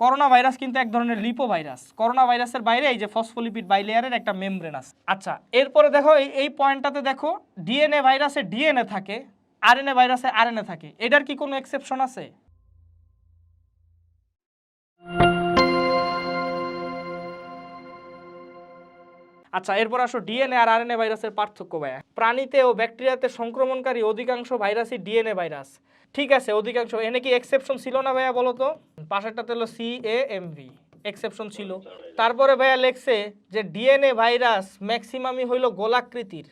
Corona virus কিন্তু এক ধরনের লিপো ভাইরাস করোনা ভাইরাসের বাইরে এই যে ফসফোলিপিড বাইলেয়ারের একটা মেমব্রেন আছে। আচ্ছা এরপরে দেখো এই পয়েন্টটাতে দেখো, ডিএনএ ভাইরাসে ডিএনএ থাকে, আরএনএ ভাইরাসে আরএনএ থাকে। এটার কি কোনো এক্সেপশন আছে? আচ্ছা এরপর আসো, ডিএনএ আর আরএনএ ভাইরাসের পার্থক্য ভাইয়া। প্রাণীতে ও ব্যাকটেরিয়াতে সংক্রমণকারী অধিকাংশ ভাইরাসই ডিএনএ ভাইরাস। ঠিক আছে, অধিকাংশ। এনে কি এক্সেপশন ছিল না ভাইয়া বলো তো? পাশেরটাতে হলো C A M V exception ছিল। তারপরে ভাইয়া লেখছে যে ডিএনএ ভাইরাস ম্যাক্সিমামই হইল গোলাকৃতির।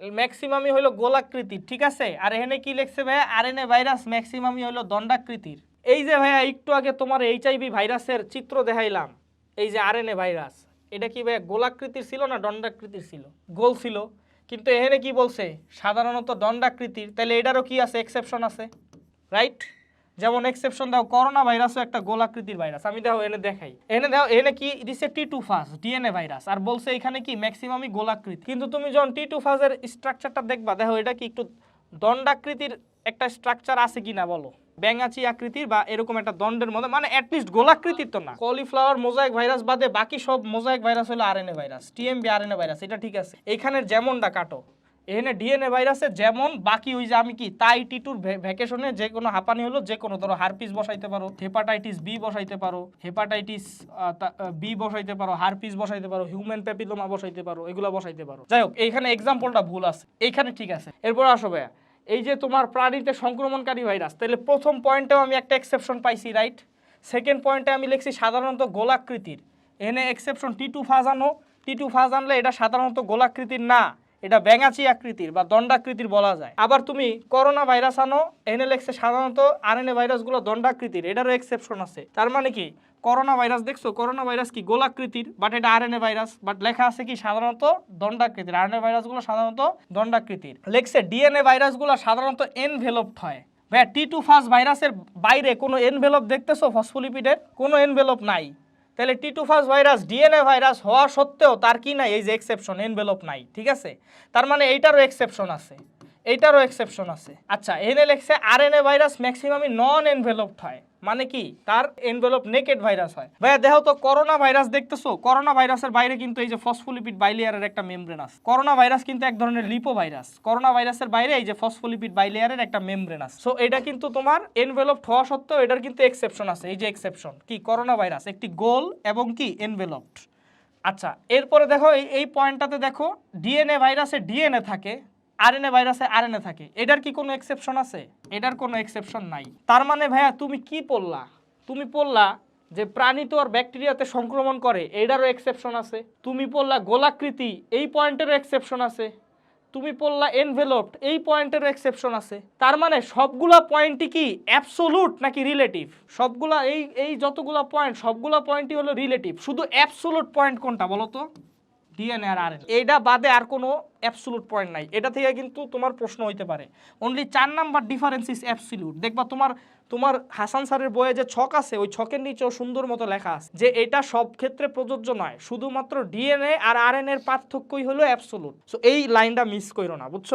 ম্যাক্সিমামই হইল গোলাকৃতির, ঠিক আছে? আর এখানে কি লিখছে ভাইয়া? আরএনএ ভাইরাস ম্যাক্সিমামই হইল দণ্ডাকৃতির। এই যে ভাইয়া, একটু আগে তোমার এইচআইভি ভাইরাসের চিত্র দেখাইলাম। এই যে আরএনএ ভাইরাস। এটা কি ভাইয়া গোলাকৃতির ছিল না দণ্ডাকৃতির ছিল? গোল ছিল। কিন্তু এখানে কি বলছে? সাধারণত দণ্ডাকৃতির। তাহলে এটারও কি আছে? এক্সেপশন আছে। রাইট যেমন এক্সেপশন দাও করোনা ভাইরাসও একটা গোলাকৃতির ভাইরাস আমি দেখো, এনে দেখাই। এনে দাও, এনে কি? দিছে টি টু ফাস ডিএনএ ভাইরাস আর বলছে এখানে কি? ম্যাক্সিমামই গোলাকৃতি। কিন্তু তুমি যখন টি টু ফাসের স্ট্রাকচারটা দেখবা, দেখো, এটা কি একটু দণ্ডাকৃতির একটা স্ট্রাকচার আছে কিনা বলো? ব্যাঙাচি আকৃতির বা এরকম একটা দণ্ডের মধ্যে মানে অ্যাটলিস্ট গোলাকৃতির তো না। কলিফ্লাওয়ার মোজাইক ভাইরাস বাদে বাকি সব মোজাইক ভাইরাস হলো RNA virus TMV RNA virus এটা ঠিক আছে। এইখানের যেমনটা কাটো, এখানে ডিএনএ ভাইরাসে যেমন, বাকি ওই যে আমি কি তাই টিটুর ভ্যাকেশনে যে কোনো হাঁপানি হলো, যে কোনো, ধরো হারপিস বসাইতে পারো হেপাটাইটিস বি বসাইতে পারো হেপাটাইটিস বি বসাইতে পারো, হারপিস বসাইতে পারো হিউম্যান প্যাপিলোমা বসাইতে পারো, এগুলো বসাইতে পারো। যাই হোক, এইখানে এক্সাম্পলটা ভুল আছে, এইখানে ঠিক আছে। এরপর আসো ভাইয়া এই যে তোমার প্রাণীতে সংক্রমণকারী ভাইরাস তাহলে প্রথম পয়েন্টেও আমি একটা এক্সেপশন পাইছি রাইট সেকেন্ড পয়েন্টে আমি লিখছি সাধারণত গোলাকৃতির। এনে এক্সেপশন টি টু ফাজ আনো টি টু ফাজ আনলে এটা সাধারণত গোলাকৃতির না। এটা ব্যাঙাচি আকৃতির বা দণ্ডাকৃতির বলা যায়। আবার তুমি করোনা ভাইরাস আনো এনে লেখছে সাধারণত আরএনএ ভাইরাসগুলো দণ্ডাকৃতির, এটারও এক্সেপশন আছে। তার মানে কি? করোনা ভাইরাস দেখছ? করোনা ভাইরাস কি গোলাকৃতির বাট এটা আর আরএনএ ভাইরাস বাট লেখা আছে কি সাধারণত দণ্ডাকৃতির। আরএনএ ভাইরাসগুলো সাধারণত দণ্ডাকৃতির। লেখছে ডিএনএ ভাইরাসগুলো সাধারণত এনভেলপড হয়। ভাইয়া টি টু ফার্স্ট ভাইরাসের বাইরে কোনো এনভেলপ দেখতেছো? ফসফোলিপিডের কোনো এনভেলপ নাই। তাহলে T two first virus DNA virus হওয়া সত্ত্বেও তার কি নাই? এই যে এক্সেপশন এনভেলপ নাই, ঠিক আছে? তার মানে এইটারও এক্সেপশন আছে। এইটারও এক্সেপশন আছে। আচ্ছা এনে লেখছে এ ভাইরাস ম্যাক্সিমামই নন এনভেলপড হয়। মানে কি? তার এনভেলপ নেকেড ভাইরাস হয়। ভাইয়া, দেখো তো করোনা ভাইরাস দেখতেছো? করোনা ভাইরাসের বাইরে কিন্তু এই যে ফসফোলিপিড বাইলেয়ারের একটা মেমব্রেন আছে। করোনা ভাইরাস কিন্তু এক ধরনের লিপো ভাইরাস করোনা ভাইরাসের বাইরে এই যে ফসফোলিপিড বাইলেয়ারের একটা মেমব্রেন আছে। সো এটা কিন্তু তোমার এনভেলপ হওয়া সত্ত্বেও এটার কিন্তু এক্সেপশন আছে। এই যে এক্সেপশন কি? করোনা ভাইরাস একটি গোল এবং কি? এনভেলপড আচ্ছা এরপরে দেখো, এই পয়েন্টটাতে দেখো ডিএনএ ভাইরাসে ডিএনএ থাকে। আরএনএ ভাইরাসে আরএনএ থাকে। এটার কি কোনো এক্সেপশন আছে? এটার কোনো এক্সেপশন নাই। তার মানে ভাইয়া, তুমি কি পড়লা? তুমি পড়লা যে প্রাণী তো আর ব্যাকটেরিয়াতে সংক্রমণ করে, এটারও এক্সেপশন আছে। তুমি পড়লা গোলাকৃতি, এই পয়েন্টেরও এক্সেপশন আছে। তুমি পড়লা এনভেলপড এই পয়েন্টেরও এক্সেপশন আছে। তার মানে সবগুলা পয়েন্টই কি অ্যাবসোলুট নাকি রিলেটিভ সবগুলা, এই এই যতগুলা পয়েন্ট সবগুলা পয়েন্টই হলো রিলেটিভ শুধু অ্যাবসোলুট পয়েন্ট কোনটা বলো তো? ডিএনএ আর আর এইটা বাদে আর কোনো অ্যাবসোলুট পয়েন্ট নাই। এটা থেকে কিন্তু তোমার প্রশ্ন হইতে পারে। অনলি চার নাম্বার ডিফারেন্স ইস অ্যাবসোলুট দেখবা তোমার তোমার হাসান স্যারের বইয়ে যে ছক আছে, ওই ছকের নিচেও সুন্দর মতো লেখা আছে যে এটা সব ক্ষেত্রে প্রযোজ্য নয়। শুধুমাত্র ডিএনএ আর আর এর পার্থক্যই হলো অ্যাবসোলুট সো এই লাইনটা মিস করো না, বুঝছ?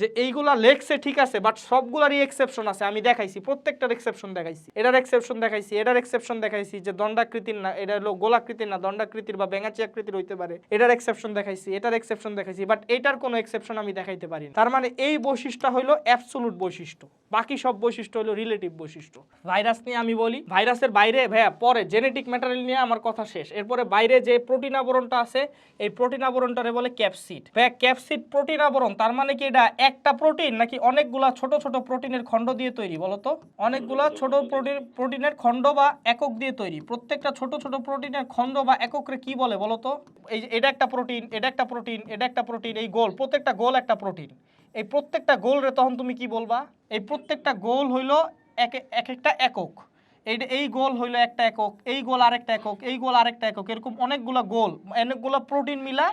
যে এইগুলা লেখছে ঠিক আছে বাট সবগুলারই এক্সেপশন আছে। আমি দেখাইছি, প্রত্যেকটার এক্সেপশন দেখাইছি। এটার এক্সেপশন দেখাইছি, এটার এক্সেপশন দেখাইছি, যে দণ্ডাকৃতির না, এটা হলো গোলাকৃতির না, দণ্ডাকৃতির বা ব্যাঙাচি আকৃতির হইতে পারে। এটার এক্সেপশন দেখাইছি, এটার এক্সেপশন দেখাইছি বাট এটার কোনো এক্সেপশন আমি দেখাইতে পারি তার মানে এই বৈশিষ্ট্য হলো অ্যাবসোলুট বৈশিষ্ট্য। বাকি সব বৈশিষ্ট্য হলো রিলেটিভ বৈশিষ্ট্য। ভাইরাস নিয়ে আমি বলি ভাইরাসের বাইরে, ভাইয়া, পরে জেনেটিক ম্যাটেরিয়াল নিয়ে আমার কথা শেষ। এরপরে বাইরে যে প্রোটিন আবরণটা আছে, এই প্রোটিন আবরণটারে বলে ক্যাপসিড ভাইয়া ক্যাপসিড প্রোটিন আবরণ, তার মানে কি এটা একটা প্রোটিন নাকি অনেকগুলা ছোট ছোট প্রোটিনের খণ্ড দিয়ে তৈরি বলো তো অনেকগুলা ছোট প্রোটিন, প্রোটিনের খণ্ড বা একক দিয়ে তৈরি। প্রত্যেকটা ছোট ছোট প্রোটিনের খণ্ড বা এককরে কি বলে বলো তো এই এটা একটা প্রোটিন, এটা একটা প্রোটিন, এটা একটা প্রোটিন, এই গোল, প্রত্যেকটা গোল একটা প্রোটিন। এই প্রত্যেকটা গোল রে তখন তুমি কি বলবা? এই প্রত্যেকটা গোল হইল এক এক একটা একক। এই এই গোল হইল একটা একক, এই গোল আরেকটা একক, এই গোল আরেকটা একক, এরকম অনেকগুলা গোল, অনেকগুলা প্রোটিন মিলা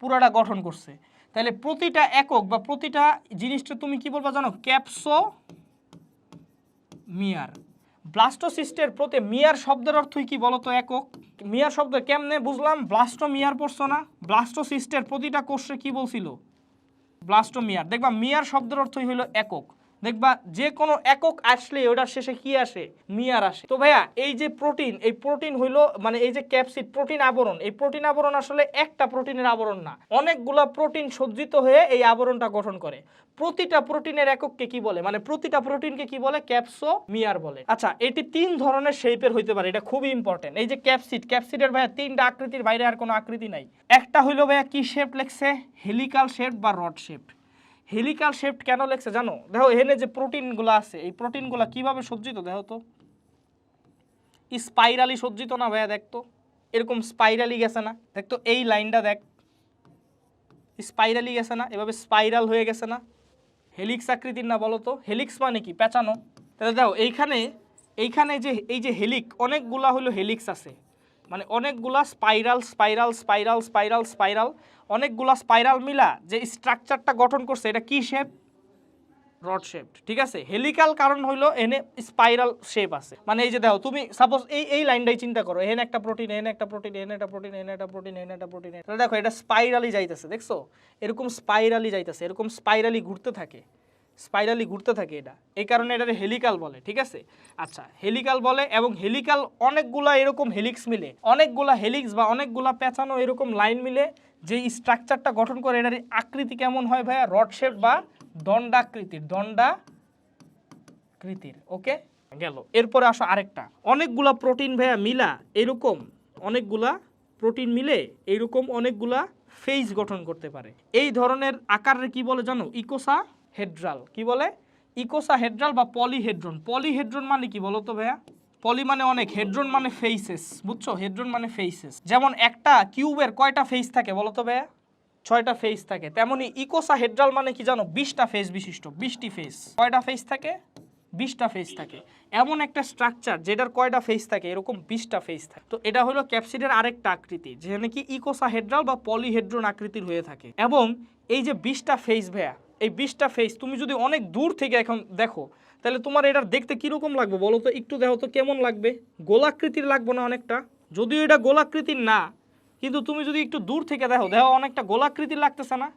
পুরাটা গঠন করছে। তাহলে প্রতিটা একক বা প্রতিটা জিনিসটা তুমি কি বলবা জানো? ক্যাপসো মিয়ার ব্লাস্টোসিস্টের প্রতি মিয়ার শব্দের অর্থই কি বলতো একক? মিয়ার শব্দ কেমনে বুঝলাম? ব্লাস্টো মিয়ার পড়ছো না? ব্লাস্টোসিস্টের প্রতিটা কোষে কি বলছিল? ব্লাস্টোমিয়ার। দেখবা মিয়ার শব্দের অর্থই হলো একক। দেখবা যে কোনো একক আসলে ওটার শেষে কি আসে? মিয়ার আসে। তো ভাইয়া, এই যে প্রোটিন, এই প্রোটিন হইল মানে এই যে ক্যাপসিড, প্রোটিন আবরণ, এই প্রোটিন আবরণ আসলে একটা প্রোটিনের আবরণ না। অনেকগুলা প্রোটিন সজ্জিত হয়ে এই আবরণটা গঠন করে। প্রতিটা প্রোটিনের একককে কি বলে? মানে প্রতিটা প্রোটিনকে কি বলে? ক্যাপসো মিয়ার বলে। আচ্ছা এটি তিন ধরনের শেপের হইতে পারে, এটা খুবই ইম্পর্টেন্ট এই যে ক্যাপসিড, ক্যাপসিডের ভাইয়া, তিনটা আকৃতির বাইরে আর কোনো আকৃতি নাই। একটা হইল ভাইয়া কি শেপ লেখছে? হেলিকাল শেপ বা রড শেপ হেলিকাল শেপ কেন লেখছে জানো? দেখো, এখানে যে প্রোটিনগুলো আছে, এই প্রোটিনগুলো কীভাবে সজ্জিত দেখো তো? স্পাইরালি সজ্জিত না ভাইয়া দেখতো এরকম স্পাইরালি গেছে না। দেখতো এই লাইনটা দেখ। স্পাইরালি গেছে না, এভাবে স্পাইরাল হয়ে গেছে না। হেলিক্স আকৃতির না বলো তো। হেলিক্স মানে কি? পেঁচানো। তাহলে দেখো, এইখানে এইখানে যে, এই যে হেলিক, অনেকগুলা হলো হেলিক্স আছে। মানে অনেকগুলা spiral spiral spiral spiral spiral অনেকগুলা স্পাইরাল মিলা যে স্ট্রাকচারটা গঠন করছে, এটা কি শেপ রড শেপ ঠিক আছে? হেলিকাল কারণ হইল এনে স্পাইরাল শেপ আছে। মানে এই যে দেখো, তুমি সাপোজ এই এই লাইনটাই চিন্তা করো এখানে একটা প্রোটিন এখানে একটা প্রোটিন এখানে একটা প্রোটিন এখানে একটা প্রোটিন এখানে একটা প্রোটিন তাহলে দেখো, এটা স্পাইরালি যাইতেছে, দেখছ? এরকম স্পাইরালি যাইতেছে, এরকম স্পাইরালি ঘুরতে থাকে। স্পাইরালি ঘুরতে থাকে এটা। এই কারণে এটা হেলিকাল বলে, ঠিক আছে? আচ্ছা হেলিকাল বলে এবং হেলিকাল অনেকগুলা এরকম হেলিক্স মিলে, অনেকগুলা হেলিক্স বা অনেকগুলা পেঁচানো এরকম লাইন মিলে যে স্ট্রাকচারটা গঠন করে এটার আকৃতি কেমন হয় ভাইয়া? রড শেপ বা দণ্ডাকৃতির দণ্ডাকৃতির ওকে গেল। এরপরে আসো আরেকটা। অনেকগুলা প্রোটিন ভাইয়া মিলা, এরকম অনেকগুলা প্রোটিন মিলে, এরকম অনেকগুলা ফেজ গঠন করতে পারে। এই ধরনের আকারে কি বলে জানো? Icosahedral. কি বলে? ইকোসা হেড্রাল বা পলিহেড্রন। পলিহেড্রন মানে কি বলো তো ভাইয়া? পলি মানে অনেক, হেড্রন মানে ফেইসেস বুঝছ? হেড্রন মানে ফেইসেস যেমন একটা কিউবের কয়টা ফেস থাকে বলো তো ভাইয়া? ছয়টা ফেস থাকে। তেমনি ইকোসা হেড্রাল মানে কি জানো? বিশটা ফেস বিশিষ্ট, বিশটি ফেস কয়টা ফেস থাকে? বিশটা ফেস থাকে। এমন একটা স্ট্রাকচার যেটার কয়টা ফেস থাকে? এরকম বিশটা ফেস থাকে। তো এটা হলো ক্যাপসিডের আরেকটা আকৃতি, যেখানে কি ইকোসা হেড্রাল বা পলিহেড্রন আকৃতির হয়ে থাকে। এবং এই যে বিশটা ফেস ভাইয়া এই বিশটা ফেস তুমি যদি অনেক দূর থেকে এখন দেখো, তাহলে তোমার এটা দেখতে কীরকম লাগবে বলো তো? একটু দেখো তো কেমন লাগবে? গোলাকৃতির লাগবে না অনেকটা? যদিও এটা গোলাকৃতির না, কিন্তু তুমি যদি একটু দূর থেকে দেখো দেখো অনেকটা গোলাকৃতির লাগতেছে না?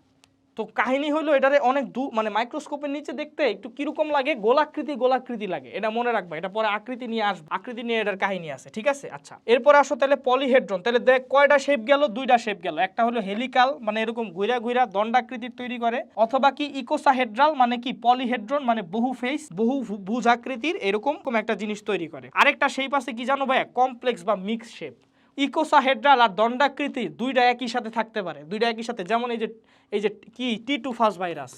তো কাহিনী হলো এটারে অনেক দূর মানে মাইক্রোস্কোপের নিচে দেখতে একটু কীরকম লাগে, গোলাকৃতি গোলাকৃতি লাগে। এটা মনে রাখবা, এটা পরে আকৃতি নিয়ে আসবে। আকৃতি নিয়ে এটার কাহিনী আছে, ঠিক আছে? আচ্ছা এরপরে আসো তাহলে পলিহেড্রন তাহলে দেখ, কয়টা শেপ গেল? দুইটা শেপ গেল। একটা হলো হেলিকাল মানে এরকম ঘুরা ঘুরা দণ্ডাকৃতির তৈরি করে, অথবা কি ইকোসাহেড্রাল মানে কি পলিহেড্রন মানে বহু ফেস বহু ভুজাকৃতির এরকম একটা জিনিস তৈরি করে। আরেকটা শেপ আছে কি জানো ভাইয়া? কমপ্লেক্স বা মিক্স শেপ ইকোসাহেড্রাল আর দণ্ডাকৃতি দুইটা একই সাথে থাকতে পারে। দুইটা একই সাথে। যেমন এই যে এই যে কি? T two first virus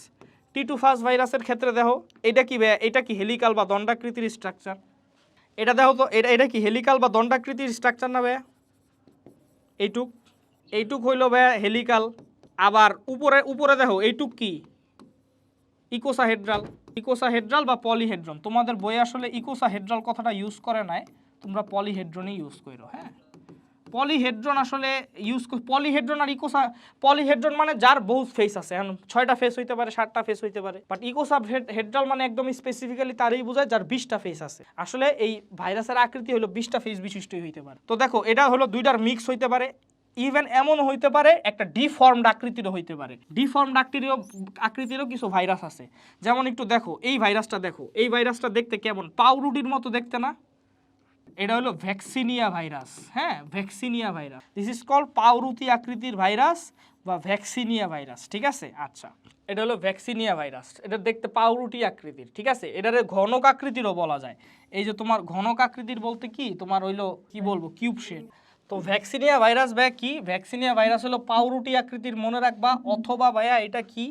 T two first ভাইরাসের ক্ষেত্রে দেখো, এটা কি এটা কি হেলিকাল বা দণ্ডাকৃতির স্ট্রাকচার এটা দেখো তো, এটা এটা কি হেলিকাল বা দণ্ডাকৃতির স্ট্রাকচার না ভাইয়া? এইটুক। এইটুক হইল ভাইয়া হেলিকাল আবার উপরে উপরে দেখো, এইটুক কি? ইকোসাহেড্রাল। ইকোসাহেড্রাল বা পলিহেড্রন তোমাদের বইয়ে আসলে ইকোসাহেড্রাল কথাটা ইউজ করে নাই, তোমরা পলিহেড্রনই ইউজ করো হ্যাঁ? পলিহেড্রন আসলে ইউজ পলিহেড্রন আর ইকোসা পলিহেড্রন মানে যার বহু ফেস আছে। ছয়টা ফেস হইতে পারে, সাতটা ফেস হইতে পারে। বাট ইকোসা হেড্রাল মানে একদম স্পেসিফিক্যালি তারই বোঝায় যার বিশটা ফেস আছে। আসলে এই ভাইরাসের আকৃতি হলো বিশটা ফেস বিশিষ্টই হইতে পারে। তো দেখো, এটা হলো দুইটার মিক্স হইতে পারে। ইভেন এমন হইতে পারে, একটা ডিফর্মড আকৃতিরও হইতে পারে। ডিফর্মড আকৃতিরও আকৃতিরও কিছু ভাইরাস আছে। যেমন একটু দেখো, এই ভাইরাসটা দেখো। এই ভাইরাসটা দেখতে কেমন? পাউরুটির মতো দেখতে না? এটা হলো ভ্যাকসিনিয়া ভাইরাস হ্যাঁ? Vaccinia virus. This is call পাউরুতি আকৃতির ভাইরাস বা ভ্যাকসিনিয়া ভাইরাস, ঠিক আছে? আচ্ছা এটা হলো ভ্যাকসিনিয়া ভাইরাস। এটা দেখতে পাউরুটি আকৃতির, ঠিক আছে? এটারে ঘনক আকৃতিরও বলা যায়। এই যে তোমার ঘনক আকৃতির বলতে কি? তোমার হইল, কি বলব? কিউব শেপ তো ভ্যাকসিনিয়া ভাইরাস ভাইয়া কি? ভ্যাকসিনিয়া ভাইরাস হলো পাউরুটি আকৃতির মনে রাখবা, অথবা ভাইয়া এটা কি?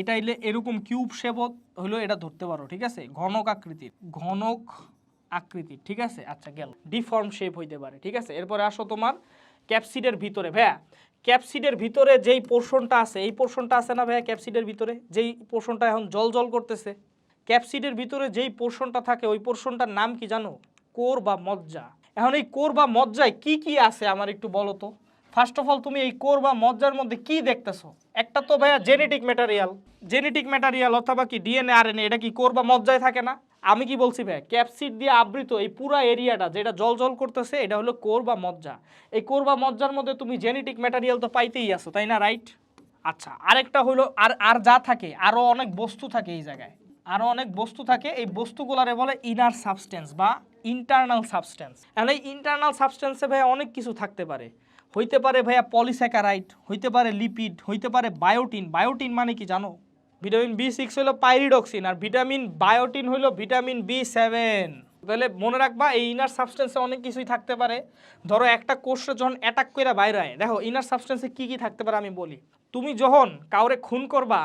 এটা এরকম কিউব শেপ হলো এটা ধরতে পারো, ঠিক আছে? ঘনক আকৃতির। ঘনক আকৃতি, ঠিক আছে? আচ্ছা গেল। ডিফর্ম শেপ হইতে পারে, ঠিক আছে? এরপরে আসো তোমার ক্যাপসিডের ভিতরে। ভ্যা ক্যাপসিডের ভিতরে যেই পোর্শনটা আছে, এই পোর্শনটা আছে না ভাইয়া ক্যাপসিডের ভিতরে? যেই পোর্শনটা এখন জল জল করতেছে। ক্যাপসিডের ভিতরে যেই পোর্শনটা থাকে, ওই পোর্শনটার নাম কি জানো? কোর বা মজ্জা। এখন এই কোর বা মজ্জায় কি কি আছে? আমার একটু বলো তো। ফার্স্ট অফ অল তুমি এই কোর বা মজ্জার মধ্যে কি দেখতেছো? একটা তো ভাইয়া জেনেটিক ম্যাটারিয়াল জেনেটিক ম্যাটারিয়াল অথবা কি ডিএনএ আরএনএ এটা কি কোর বা মজ্জায় থাকে না? আমি কি বলছি ভাই ক্যাপসিড দিয়ে আবৃত এই পুরা এরিয়াটা যেটা জল জল করতেছে, এটা হলো কোর বা মজ্জা। এই কোর বা মজ্জার মধ্যে তুমি জেনেটিক ম্যাটারিয়াল তো পাইতেই আসো তাই না রাইট আচ্ছা আরেকটা হলো, আর আর যা থাকে আরও অনেক বস্তু থাকে এই জায়গায়। আরও অনেক বস্তু থাকে, এই বস্তুগুলারে বলে ইনার সাবস্টেন্স বা ইন্টারনাল সাবস্টেন্স এই ইন্টারনাল সাবস্টেন্সে ভাইয়া অনেক কিছু থাকতে পারে। হইতে পারে ভাইয়া পলিস্যাকারাইড, হইতে পারে লিপিড, হইতে পারে বায়োটিন। বায়োটিন মানে কি জানো? ভিটামিন বি সিক্স হলো পাইরিডক্সিন আর ভিটামিন বায়োটিন হলো ভিটামিন বি সেভেন। তাহলে মনে রাখবা, এই ইনার সাবস্টেন্সে অনেক কিছুই থাকতে পারে। ধরো একটা কোষে যখন অ্যাটাক করে বাইরে হয় দেখো ইনার সাবস্টেন্সে কি কি থাকতে পারে আমি বলি। তুমি যখন কাউরে খুন করবা,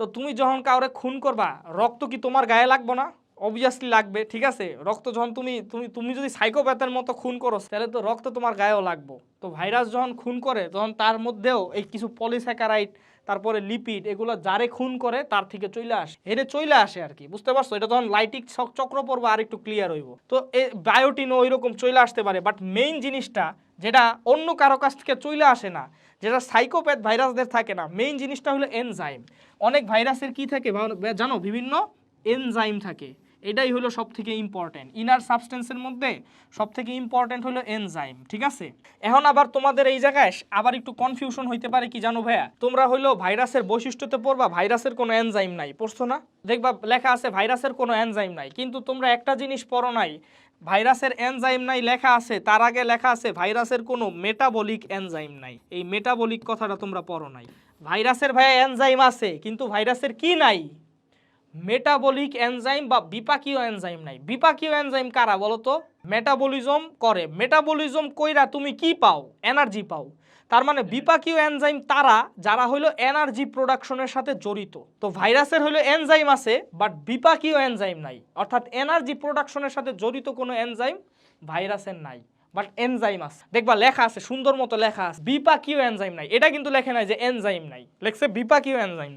তো তুমি যখন কাউরে খুন করবা, রক্ত কি তোমার গায়ে লাগবে না? অবভিয়াসলি লাগবে, ঠিক আছে? রক্ত যখন তুমি তুমি তুমি যদি সাইকোপ্যাথের মতো খুন করো তাহলে তো রক্ত তোমার গায়েও লাগবে। তো ভাইরাস যখন খুন করে, তখন তার মধ্যেও এই কিছু পলিস্যাকারাইড তারপরে লিপিড এগুলো যারে খুন করে, তার থেকে চলে আসে। এটা চলে আসে আর কি বুঝতে পারছ? এটা তখন লাইটিক চক্র পড়বে আর একটু ক্লিয়ার হইব। তো এই বায়োটিনও ওই রকম চলে আসতে পারে বাট মেইন জিনিসটা যেটা অন্য কারও কাছ থেকে চলে আসে না, যেটা সাইকোপ্যাথ ভাইরাসদের থাকে না মেইন জিনিসটা হলো এনজাইম অনেক ভাইরাসের কি থাকে? জানো, বিভিন্ন এনজাইম থাকে। এটাই হলো সব থেকে ইম্পর্টেন্ট ইনার সাবস্টেন্সের মধ্যে সব থেকে ইম্পর্টেন্ট হলো এনজাইম ঠিক আছে? এখন আবার তোমাদের এই জায়গায় আবার একটু কনফিউশন হইতে পারে কি জানো ভাইয়া? তোমরা হইল ভাইরাসের বৈশিষ্ট্যতে পড়বা, ভাইরাসের কোনো এনজাইম নাই, পড়ছো না? দেখবা লেখা আছে ভাইরাসের কোনো এনজাইম নাই, কিন্তু তোমরা একটা জিনিস পড়ো নাই, ভাইরাসের এনজাইম নাই লেখা আছে, তার আগে লেখা আছে ভাইরাসের কোনো মেটাবলিক এনজাইম নাই। এই মেটাবলিক কথাটা তোমরা পড়ো নাই। ভাইরাসের ভাইয়া এনজাইম আছে, কিন্তু ভাইরাসের কি নাই? মেটাবলিক এনজাইম বা বিপাকীয় এনজাইম নাই। বিপাকীয় এনজাইম কারা বলো তো মেটাবলিজম করে। মেটাবলিজম কইরা তুমি কি পাও? এনার্জি পাও। তার মানে বিপাকীয় এনজাইম তারা, যারা হইল এনার্জি প্রোডাকশনের সাথে জড়িত। তো ভাইরাসের হইল এনজাইম আছে বাট বিপাকীয় এনজাইম নাই। অর্থাৎ এনার্জি প্রোডাকশনের সাথে জড়িত কোনো এনজাইম ভাইরাসের নাই। বাট এনজাইম আছে। দেখবা লেখা আছে, সুন্দর মতো লেখা আছে। বিপাকীয় এনজাইম নাই। এটা কিন্তু লেখে নাই যে এনজাইম নাই। লেখছে বিপাকীয় এনজাইম